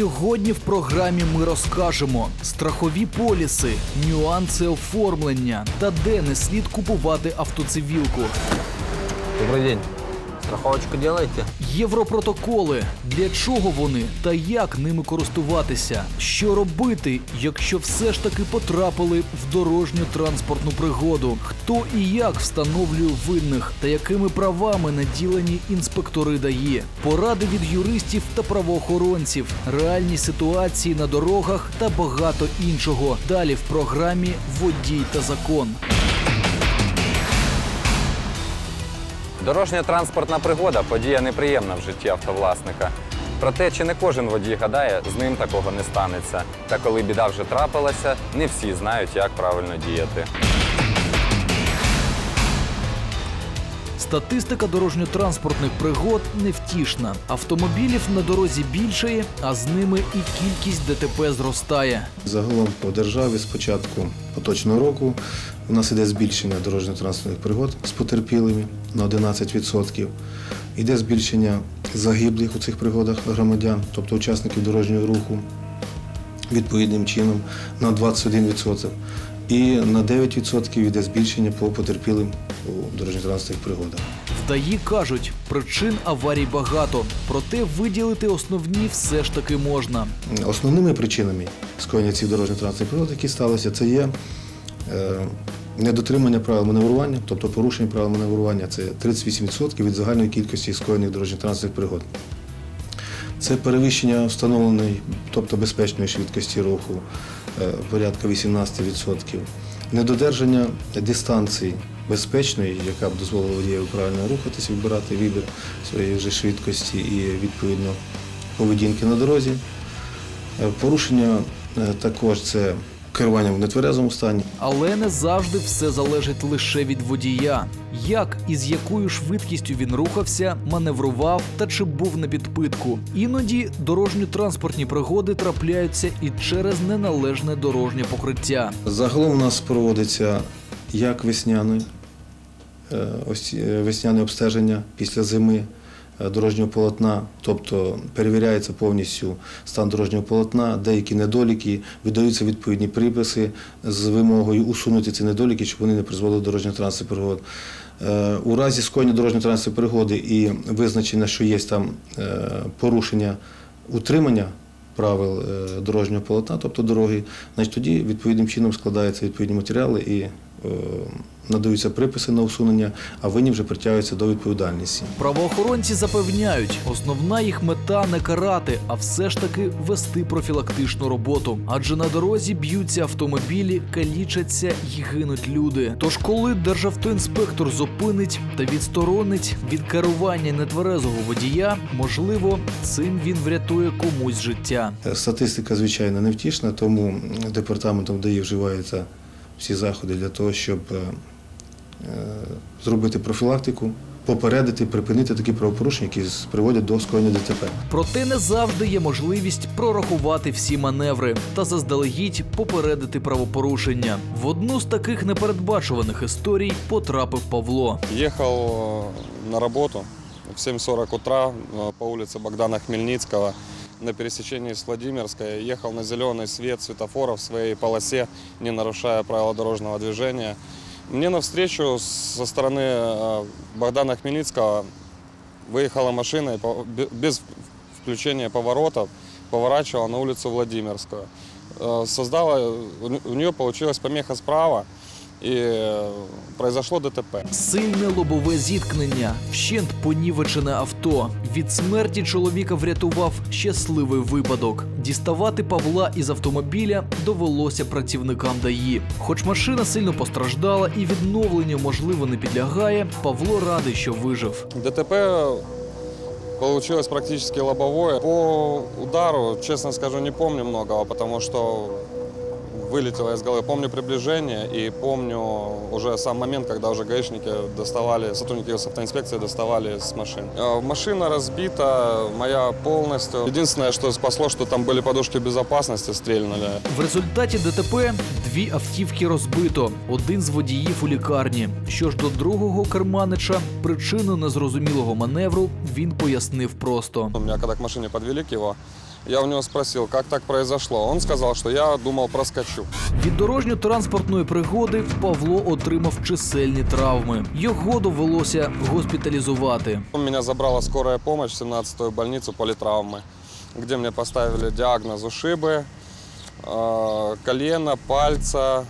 Сьогодні в програмі ми розкажемо страхові поліси, нюанси оформлення та де не слід купувати автоцивілку. Добрий день. Страховочку делаете? Європротоколи, для чого вони та як ними користуватися, що робити, якщо все ж таки потрапили в дорожню транспортну пригоду, хто і як встановлює винних та якими правами наділені інспектори ДАІ, поради від юристів та правоохоронців, реальні ситуації на дорогах та багато іншого. Далі в програмі Водій та закон. Дорожня транспортна пригода подія неприємна в житті автовласника. Проте, чи не кожен водій гадає, з ним такого не станеться. Та коли біда вже трапилася, не всі знають, як правильно діяти. Статистика дорожньо-транспортних пригод невтішна. Автомобілів на дорозі більшає, а з ними і кількість ДТП зростає. Загалом по державі з початку поточного року у нас іде збільшення дорожньо-транспортних пригод з потерпілими на 11%. Іде збільшення загиблих у цих пригодах громадян, тобто учасників дорожнього руху, відповідним чином на 21%. І на 9% йде збільшення по потерпілим у дорожньо-транспортних пригодах. В ДАІ кажуть, причин аварій багато, проте виділити основні все ж таки можна. Основними причинами скоєння цих дорожньо-транспортних пригод, які сталися, це є е, недотримання правил маневрування, тобто порушення правил маневрування. Це 38% від загальної кількості скоєних дорожньо-транспортних пригод. Це перевищення встановленої, тобто безпечної швидкості руху, е, порядка 18%. Недодержання дистанції безпечної, яка б дозволила водієві правильно рухатися, вибирати вибір своєї вже швидкості і відповідно поведінки на дорозі. Е, Порушення е, також це керування в нетверезому стані. Але не завжди все залежить лише від водія. Як і з якою швидкістю він рухався, маневрував та чи був на підпитку. Іноді дорожньо-транспортні пригоди трапляються і через неналежне дорожнє покриття. Загалом у нас проводиться як весняне, е, весняне обстеження після зими дорожнього полотна, тобто перевіряється повністю стан дорожнього полотна, деякі недоліки, видаються відповідні приписи з вимогою усунути ці недоліки, щоб вони не призвели до дорожньо-транспортних пригод. Е, У разі скоєння дорожньо-транспортної пригоди і визначення, що є там е, порушення утримання правил е, дорожнього полотна, тобто дороги, значить тоді відповідним чином складаються відповідні матеріали і е, надаються приписи на усунення, а винні вже притягуються до відповідальності. Правоохоронці запевняють, основна їх мета не карати, а все ж таки вести профілактичну роботу. Адже на дорозі б'ються автомобілі, калічаться й гинуть люди. Тож, коли державтоінспектор зупинить та відсторонить від керування нетверезого водія, можливо, цим він врятує комусь життя. Е, Статистика, звичайно, невтішна, тому департаментом ДАІ вживаються всі заходи для того, щоб е, е, зробити профілактику, попередити, припинити такі правопорушення, які приводять до скоєння ДТП. Проте не завжди є можливість прорахувати всі маневри та заздалегідь попередити правопорушення. В одну з таких непередбачуваних історій потрапив Павло. Ехал э, на работу в 7.40 утра по улице Богдана Хмельницкого на пересечении с Владимирской. Ехал на зеленый свет светофора в своей полосе, не нарушая правила дорожного движения. Мне навстречу со стороны э, Богдана Хмельницкого выехала машина без включения поворота поворачивала на улицу Владимирскую. Э, Создала, у нее получилась помеха справа и э, произошло ДТП. Сильне лобове зіткнення, вщент понівечене авто. Від смерті чоловіка врятував щасливий випадок. Діставати Павла із автомобіля довелося працівникам ДАІ. Хоч машина сильно постраждала і відновленню можливо не підлягає, Павло радий, що вижив. ДТП получилось практически лобовое. По удару, честно скажу, не помню многого, потому что вылетело из головы. Помню приближение и помню уже сам момент, когда уже гаишники доставали, сотрудники автоинспекции доставали с машин. Э, Машина разбита, моя полностью. Единственное, что спасло, что там были подушки безопасности, стрельнули. В результаті ДТП дві автівки розбито, один з водіїв у лікарні. Що ж до другого керманича, причину незрозумілого маневру він пояснив просто. У меня, когда к машине подвели к его, Я у него спросил, как так произошло. Он сказал, что я думал проскочу. Від дорожньо-транспортної пригоди Павло отримав чисельні травми. Його довелося госпіталізувати. Меня забрала скорая помощь в 17-ю больницу политравмы, где мне поставили диагноз ушибы, э, колено, пальца, э,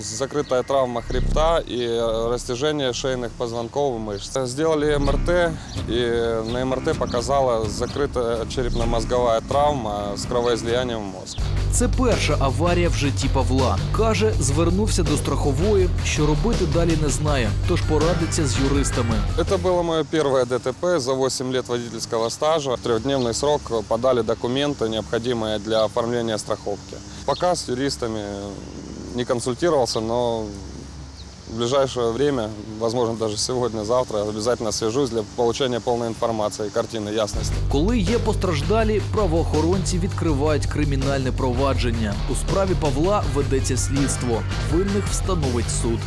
закрытая травма хребта и э, растяжение шейных позвонков и мышц. Сделали МРТ, и на МРТ показала закрытая черепно-мозговая травма с кровоизлиянием в мозг. Це перша аварія в житті Павла. Каже, звернувся до страхової, що робити далі не знає, тож порадиться з юристами. Это было мое первое ДТП за 8 лет водительского стажа. В трехдневный срок подали документы, необходимые для оформления страховки. Пока с юристами не консультировался, но в ближайшее время, возможно, даже сегодня-завтра, обязательно свяжусь для получения полной информации и картины ясности. Коли є постраждалі, правоохоронці відкривають кримінальне провадження. У справі Павла ведеться слідство. Винних встановить суд.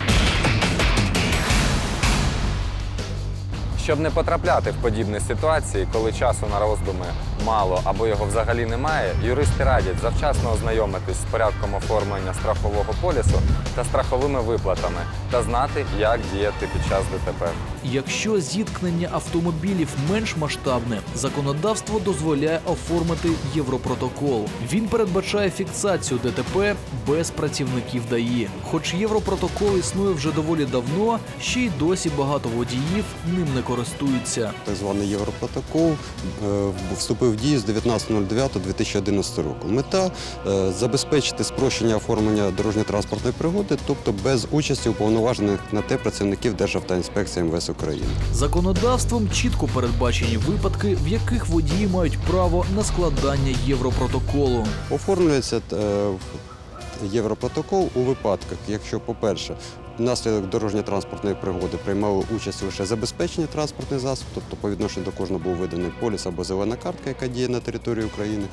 Щоб не потрапляти в подібні ситуації, коли часу на роздуми мало або його взагалі немає, юристи радять завчасно ознайомитись з порядком оформлення страхового полісу та страховими виплатами та знати, як діяти під час ДТП. Якщо зіткнення автомобілів менш масштабне, законодавство дозволяє оформити Європротокол. Він передбачає фіксацію ДТП без працівників ДАІ. Хоч Європротокол існує вже доволі давно, ще й досі багато водіїв ним не користуються. Так званий Європротокол е, вступив в дію з 19.09.2011 року. Мета е, забезпечити спрощення оформлення дорожньо-транспортної пригоди, тобто без участі уповноважених на те працівників Державтоінспекції МВС України. Законодавством чітко передбачені випадки, в яких водії мають право на складання Європротоколу. Оформлюється е, Європротокол у випадках, якщо, по-перше, внаслідок дорожньо-транспортної пригоди приймали участь лише забезпечені транспортний засобів, тобто по відношенню до кожного був виданий поліс або зелена картка, яка діє на території України.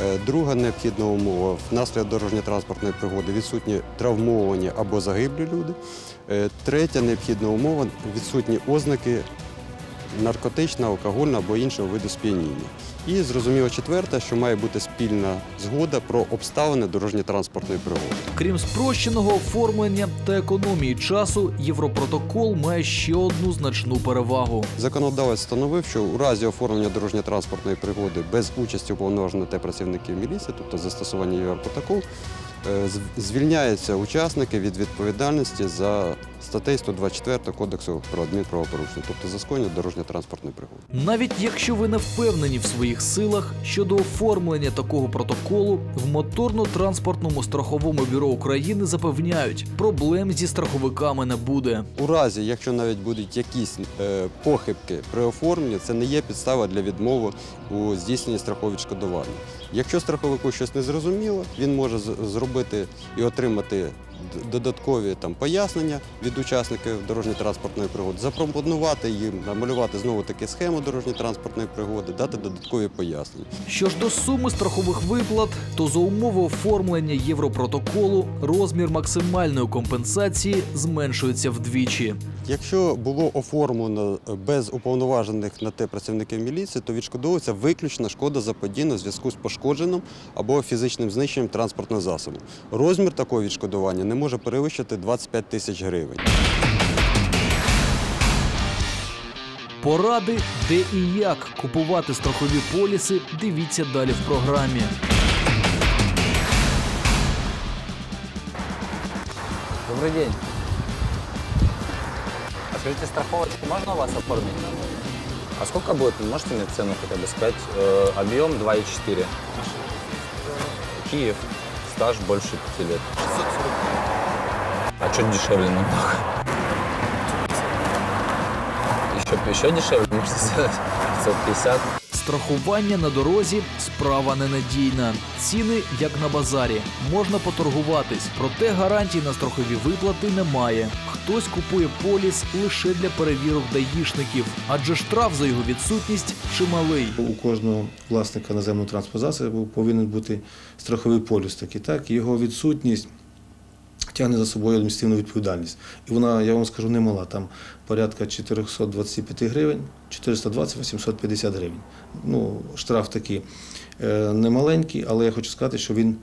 Е, Друга необхідна умова внаслідок дорожньо-транспортної пригоди відсутні травмовані або загиблі люди. Е, Третя необхідна умова відсутні ознаки наркотичного, алкогольного або іншого виду сп'яніння. І зрозуміло четверте, що має бути спільна згода про обставини дорожньо-транспортної пригоди. Крім спрощеного оформлення та економії часу, Європротокол має ще одну значну перевагу. Законодавець встановив, що у разі оформлення дорожньо-транспортної пригоди без участі уповноваженого та працівників міліції, тобто застосування Європротокол, з- звільняються учасники від відповідальності за статтею 124 Кодексу про адмінправопорушення, тобто за скоєння дорожньо-транспортної пригоди. Навіть якщо ви не впевнені в своїх силах щодо оформлення такого протоколу, в моторно-транспортному страховому бюро України запевняють, проблем зі страховиками не буде. У разі, якщо навіть будуть якісь е, похибки при оформленні, це не є підстава для відмови у здійсненні страхового відшкодування. Якщо страховику щось не зрозуміло, він може зробити і отримати додаткові там пояснення від учасників дорожньо-транспортної пригоди, запропонувати їм намалювати знову таки схему дорожньо-транспортної пригоди, дати додаткові пояснення. Що ж до суми страхових виплат, то за умови оформлення Європротоколу розмір максимальної компенсації зменшується вдвічі. Якщо було оформлено без уповноважених на те працівників міліції, то відшкодовується виключно шкода заподіяна в зв'язку з пошкодженим або фізичним знищенням транспортного засобу. Розмір такого відшкодування не може перевищити 25 тисяч гривень. Поради, де і як купувати страхові поліси, дивіться далі в програмі. Добрый день. А скажите, страховочку можно у вас оформить? А сколько будет? Можете мне цену хотя бы сказать? Э, объем 2,4. Киев. Стаж больше 5 лет. а что дешевле намного? Еще, еще дешевле можете сделать? 550. Страхування на дорозі справа ненадійна. Ціни як на базарі. Можна поторгуватись, проте гарантій на страхові виплати немає. Хтось купує поліс лише для перевірок даїшників, адже штраф за його відсутність чималий. У кожного власника наземного транспортного засобу повинен бути страховий полюс такий. Так, його відсутність тягне за собою адміністративну відповідальність. І вона, я вам скажу, немала. Там порядка 425 гривень, 420-850 гривень. Ну, штраф такий е, немаленький, але я хочу сказати, що він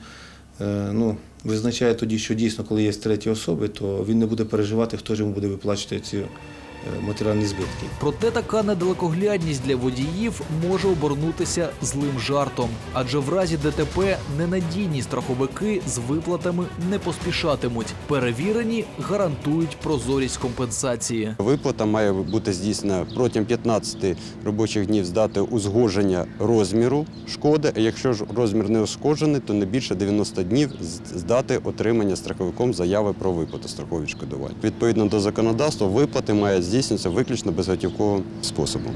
е, ну, визначає тоді, що дійсно, коли є треті особи, то він не буде переживати, хто ж йому буде виплачувати е, матеріальні збитки. Проте така недалекоглядність для водіїв може обернутися злим жартом, адже в разі ДТП ненадійні страховики з виплатами не поспішатимуть. Перевірені гарантують прозорість компенсації. Виплата має бути здійснена протягом 15 робочих днів з дати узгодження розміру шкоди. А якщо ж розмір не ушкоджений, то не більше 90 днів з- дати отримання страховиком заяви про виплату страхового відшкодування. Відповідно до законодавства, виплати мають здійснюватися виключно безготівковим способом.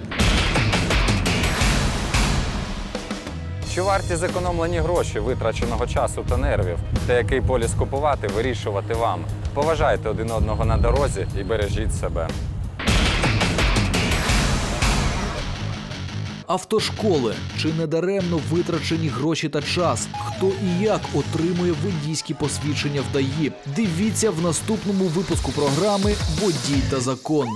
Чи варті зекономлені гроші, витраченого часу та нервів, та який поліс купувати, вирішувати вам. Поважайте один одного на дорозі і бережіть себе. Автошколи чи недаремно витрачені гроші та час? Хто і як отримує водійські посвідчення в ДАІ? Дивіться в наступному випуску програми Водій та закон.